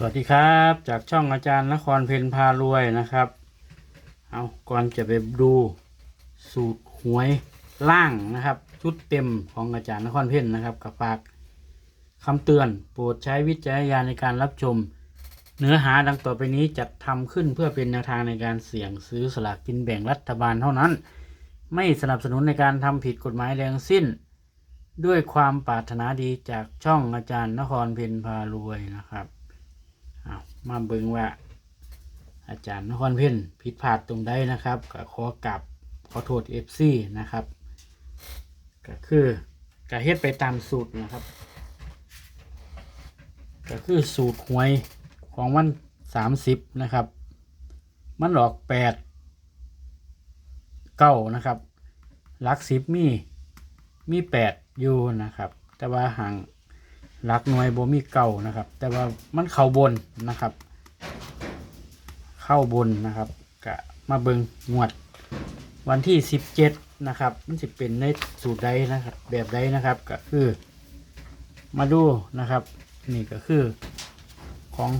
สวัสดีครับจากช่องอาจารย์นครเพนพารวยนะครับ เอาก่อนจะไปดูสูตรหวยล่างนะครับ ชุดเต็มของอาจารย์นครเพนนะครับกับฝากคำเตือนโปรดใช้วิจารณญาณในการรับชม เนื้อหาดังต่อไปนี้จัดทำขึ้นเพื่อเป็นแนวทางในการเสี่ยงซื้อสลากกินแบ่งรัฐบาลเท่านั้น ไม่สนับสนุนในการทำผิดกฎหมายแรงสิ้น ด้วยความปรารถนาดีจากช่องอาจารย์นครเพนพารวยนะครับ มาเบิ่งว่า อาจารย์นครเพ่นผิดพลาดตรงใดนะครับก็ขอกลับขอโทษเอฟซีนะครับ ก็คือกะเฮ็ดไปตามสูตรนะครับ ก็คือสูตรหวยของวันสามสิบนะครับ มันหลอกแปดเก้านะครับลักสิบมีมีแปดอยู่นะครับ แต่ว่าห่าง หลักหน่วยบ่มีเก่านะครับ แต่ว่ามันเข้าบนนะครับ เข้าบนนะครับกะมาเบิงงวด วันที่สิบเจ็ดนะครับ มันจะเป็นในสูตรใดนะครับ แบบใดนะครับก็คือ มาดูนะครับ นี่ก็คือของ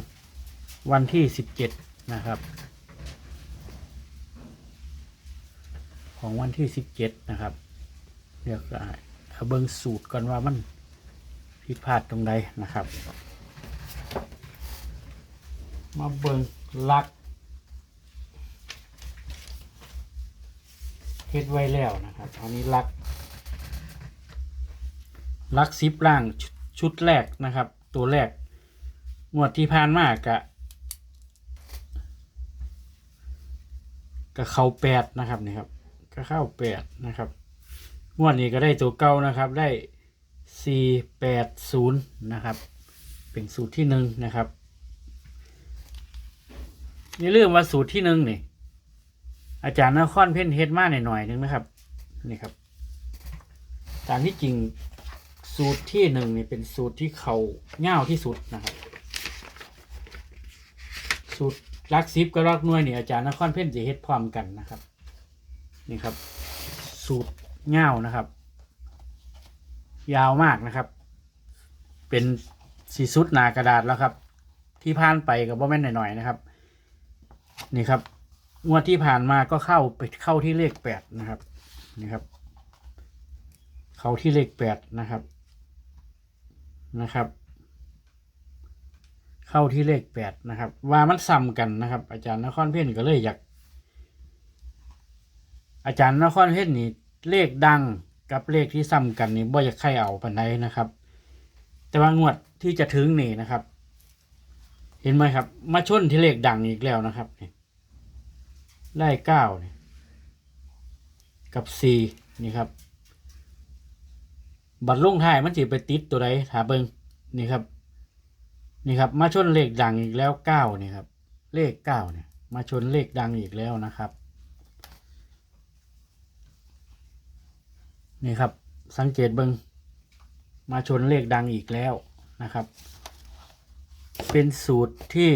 วันที่สิบเจ็ดนะครับ ของวันที่สิบเจ็ดนะครับเดี๋ยวก็เอาเบิงสูตรก่อนว่ามัน ผิดพลาดตรงใดนะครับ มาเบิ่งลักเฮ็ดไว้แล้วนะครับอันนี้ลักลักซิปล่างชุดชุดแรกนะครับ ตัวแรกงวดที่ผ่านมากะก็เข้าแปดนะครับนี่ครับก็เข้าแปดนะครับงวดนี้ก็ได้ตัวเก้านะครับได้ สี่แปดศูนย์นะครับ เป็นสูตรที่หนึ่งนะครับอย่าลืมว่าสูตรที่หนึ่งนี่อาจารย์นครเพ่นเฮ็ดมาหน่อยหนึงนะครับนี่ครับ ตามที่จริงสูตรที่หนึ่งนี่เป็นสูตรที่เขาเง่าที่สุดนะครับ สูตรลักซิปกับลักน่วยนี่อาจารย์นครเพ่นจะเฮ็ดพร้อมกันนะครับ นี่ครับ สูตรเง่านะครับ ยาวมากนะครับ เป็นสีสุดหนากระดาษแล้วครับ ที่ผ่านไปกับบ่แม่นหน่อยๆนะครับ นี่ครับงวดที่ผ่านมาก็เข้าไปเข้าที่เลขแปดนะครับนี่ครับ เข้าที่เลขแปดนะครับนะครับ เข้าที่เลขแปดนะครับ ว่ามันซ้ำกันนะครับ อาจารย์นครเพ่นก็เลยอยากอาจารย์นครเพ่นนี่เลขดัง กับเลขที่ซ้ำกันนี่บ่อยากใครเอาปานใดนะครับ แต่ว่างวดที่จะถึงนี่นะครับ เห็นไหมครับ มาชนที่เลขดังอีกแล้วนะครับนี่ได้เก้านี่กับสี่นี่ครับ บัตรลงท้ายมันจะไปติดตัวใดถาเบิงนี่ครับ นี่ครับ มาชนเลขดังอีกแล้วเก้านี่ครับ เลขเก้าเนี่ย มาชนเลขดังอีกแล้วนะครับ นี่ครับ สังเกตเบิงมาชนเลขดังอีกแล้วนะครับ เป็นสูตรที่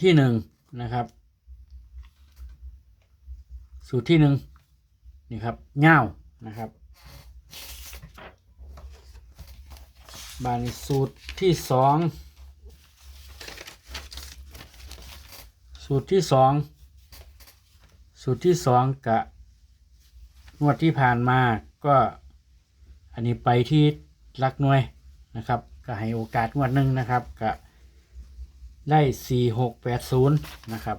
ที่หนึ่งนะครับ สูตรที่หนึ่งนี่ครับเง่านะครับ บานสูตรที่สองสูตรที่สองสูตรที่สองกะ งวดที่ผ่านมาก็อันนี้ไปที่รักหน่วยนะครับ ก็ให้โอกาสงวดหนึ่งนะครับก็ได้สี่หกแปดศูนย์นะครับ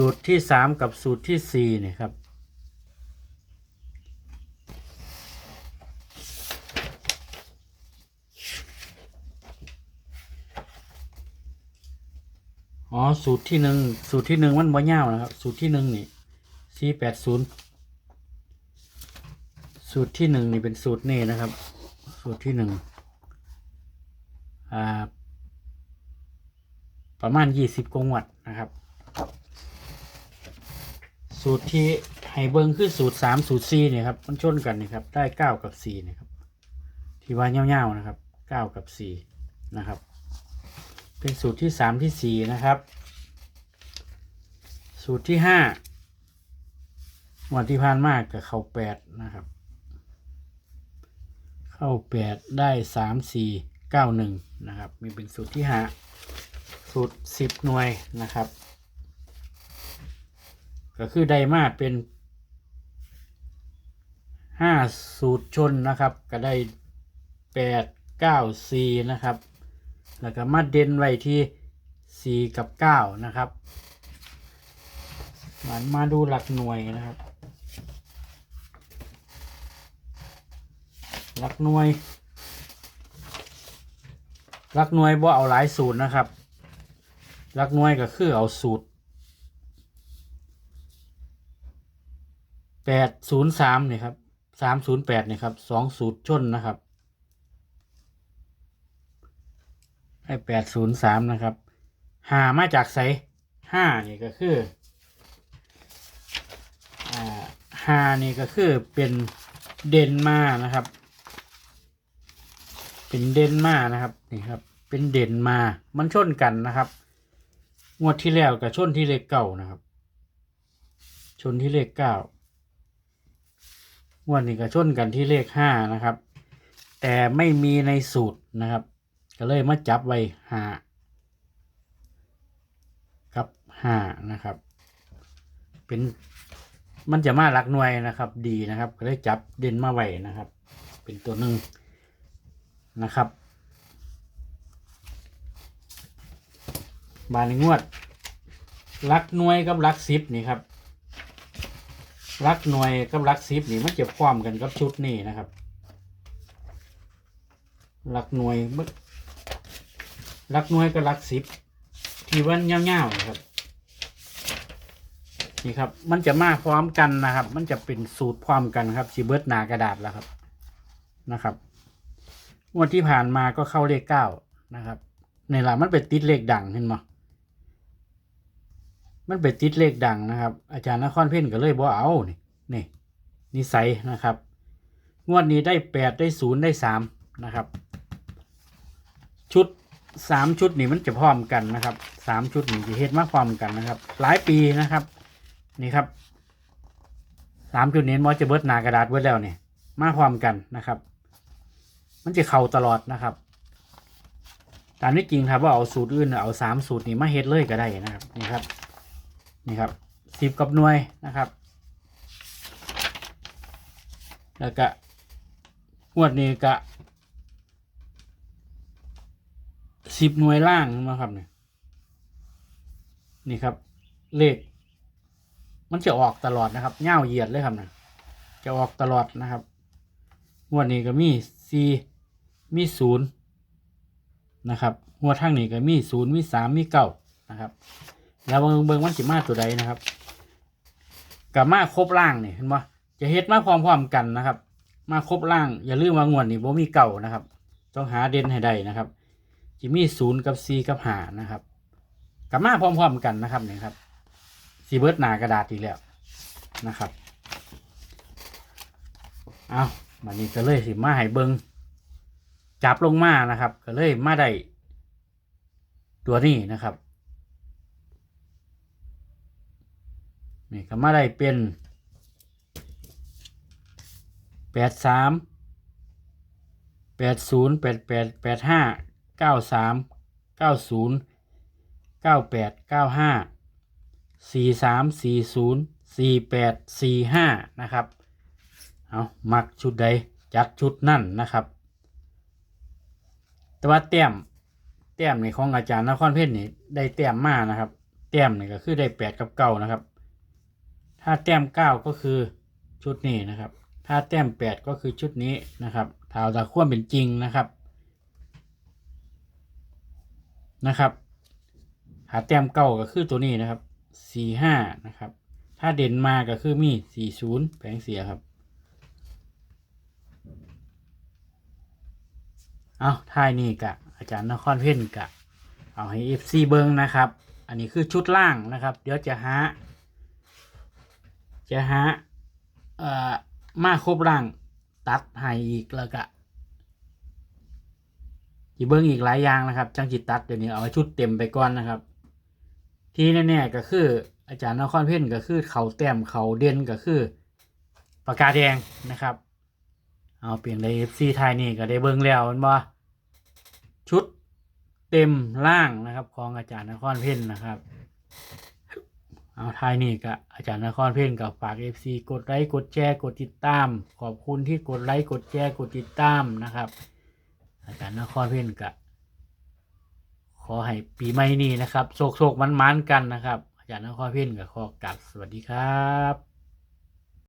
สูตรที่สามกับสูตรที่สี่เนี่ยครับ สูตรที่หนึ่งสูตรที่หนึ่งมันบ่ยาวนะครับ สูตรที่หนึ่งนี่สี่แปดศูนย์สูตรที่หนึ่งนี่เป็นสูตรนี่นะครับ สูตรที่หนึ่งอ่าประมาณยี่สิบกงวัดนะครับ สูตรที่ให้เบิ้งคือสูตรสามสูตรสี่เนี่ยครับมันชนกันนี่ครับ ได้เก้ากับสี่เนี่ยครับ ที่ว่าเงาวๆนะครับเก้ากับสี่นะครับ เป็นสูตรที่สามที่สี่นะครับ สูตรที่ห้าวันที่ผ่านมากกับเข้าแปดนะครับ เข้าแปดได้สามสี่เก้าหนึ่งนะครับ มีเป็นสูตรที่ห้าสูตรสิบหน่วยนะครับ ก็คือไดมาเป็นห้าสูตรชนนะครับ ก็ได้แปดเก้าสี่นะครับ แล้วก็มาเด่นไว้ที่สี่กับเก้านะครับ มันมาดูหลักหน่วยนะครับ หลักหน่วย หลักหน่วยบ่เอาหลายสูตรนะครับ หลักหน่วยก็คือเอาสูตรแปดศูนย์สามเนี่ยครับสามศูนย์แปดเนี่ยครับสองสูตรชนนะครับ ให้แปดศูนย์สามนะครับหามาจากไสห้านี่ก็คือา หานี่ก็คือเป็นเดนมานะครับ เป็นเดนมานะครับนี่ครับ เป็นเดนมา มันชนกันนะครับ งวดที่แล้วกับชนที่เลขเก้านะครับ ชนที่เลขเก้างวดนี้ก็ชนกันที่เลขห้านะครับ แต่ไม่มีในสูตรนะครับ ก็เลยมาจับไว้หากับห้านะครับ เป็น มันจะมาหลักหน่วยนะครับ ดีนะครับ ก็เลยจับเด่นมาไว้นะครับ เป็นตัวหนึ่งนะครับ บานงวดลักหน่วยกับลักสิบนี่ครับลักหน่วยกับลักสิบนี่มันจะพร้อมกันกับชุดนี้นะครับลักหน่วยมึหลักหน่วยกับลักสิบที่วันเงาวๆนะครับ นี่ครับ มันจะมาพร้อมกันนะครับ มันจะเป็นสูตรพร้อมกันครับสีเบิร์ดหนากระดาษแล้วครับนะครับงวดที่ผ่านมาก็เข้าเลขเก้านะครับในหละมันเป็นติดเลขดังเห็นไหมมันเป็นติดเลขดังนะครับ อาจารย์นครเพ่นก็เลยบอกเอานี่นี่นิสัยนะครับ งวดนี้ได้แปดได้ศูนย์ได้สามนะครับ ชุดสามชุดนี่มันจะพร้อมกันนะครับสามชุดนี่จะเฮ็ดมาพร้อมกันนะครับ หลายปีนะครับ นี่ครับสามจุดเนี้มอจะเบิดหนากระดาษเบิดแล้วเนี่ยมาพร้อมกันนะครับ มันจะเข่าตลอดนะครับ ตามที่จริงครับว่าเอาสูตรอื่นเอาสามสูตรนี้มาเฮ็ดเลยก็ได้นะครับนี่ครับนี่ครับสิบกับหน่วยนะครับ แล้วก็งวดนี้ก็สิบหน่วยล่างนะครับเนี่ยนี่ครับ เลข มันจะออกตลอดนะครับเง่าเหยียดเลยครับนะจะออกตลอดนะครับงวดนี้ก็มีซีมีศูนย์นะครับงวดทั้งนี้ก็มีศูนย์มีสามมีเก้านะครับ แล้วเบิงเบิงมันสิมาตัวใดนะครับกับมาครบล่างนี่เห็นปะจะเฮ็ดมาพร้อมๆกันนะครับ มาครบล่าง อย่าลืมว่างวดนี้บ่มีเก่านะครับ ต้องหาเด่นให้ได้นะครับจะมีศูนย์กับซีกับหานะครับกับมาพร้อมๆกันนะครับนี่ครับ สีเบิร์ดหนากระดาษอีกแล้วนะครับ เอาวันนี้ก็เลยสิมาให้เบิงจับลงมานะครับ ก็เลยมาได้ตัวนี้นะครับนี่ก็มาได้เป็นแปดสามแปดศูนย์แปดแปดแปดห้าเก้าสามเก้าศูนย์เก้าแปดเก้าห้า สี่สามสี่ศูนย์สี่แปดสี่ห้านะครับ เอามักชุดใดจัดชุดนั่นนะครับ แต่ว่าแต้มแต้มในของอาจารย์นครเพชรนี่ได้แต้มมานะครับ แต้มนี่ก็คือได้แปดกับเก้านะครับ ถ้าแต้มเก้าก็คือชุดนี้นะครับ ถ้าแต้มแปดก็คือชุดนี้นะครับถ้าเอาตาขั้วเป็นจริงนะครับนะครับหาแต้มเก้าก็คือตัวนี้นะครับ สี่ห้านะครับ ถ้าเด่นมาก็คือมีสี่ศูนย์แผงเสียครับ เอาท้ายนี่กะ อาจารย์นครเพ่นกะ เอาให้เอฟซีเบิงนะครับ อันนี้คือชุดล่างนะครับ เดี๋ยวจะหา จะหาเอ่อมาครบล่างตัดให้อีกแล้วก็จีเบิ้งอีกหลายอย่างนะครับ จังจิตตัดเดี๋ยวนี้เอาชุดเต็มไปก่อนนะครับ ที่แน่ๆก็คือ อาจารย์นครเพ่นก็คือเขาแต้มเขาเด่นก็คือปากกาแดงนะครับ เอาเปลี่ยนในเอฟซีไทยนี่ก็ได้เบิ้งแล้วมันบ่ชุดเต็มล่างนะครับของอาจารย์นครเพ่นนะครับเอาไทายนี่ก็อาจารย์นครเพ่นกับฝากเอฟซีกดไลค์กดแชร์กดติดตาม ขอบคุณที่กดไลค์กดแชร์กดติดตามนะครับ อาจารย์นครเพ่นกะ ขอให้ปีใหม่นี้นะครับโชคโชคมันมันกันนะครับ อาจารย์นครเพ่นกับขอกลับสวัสดีครับ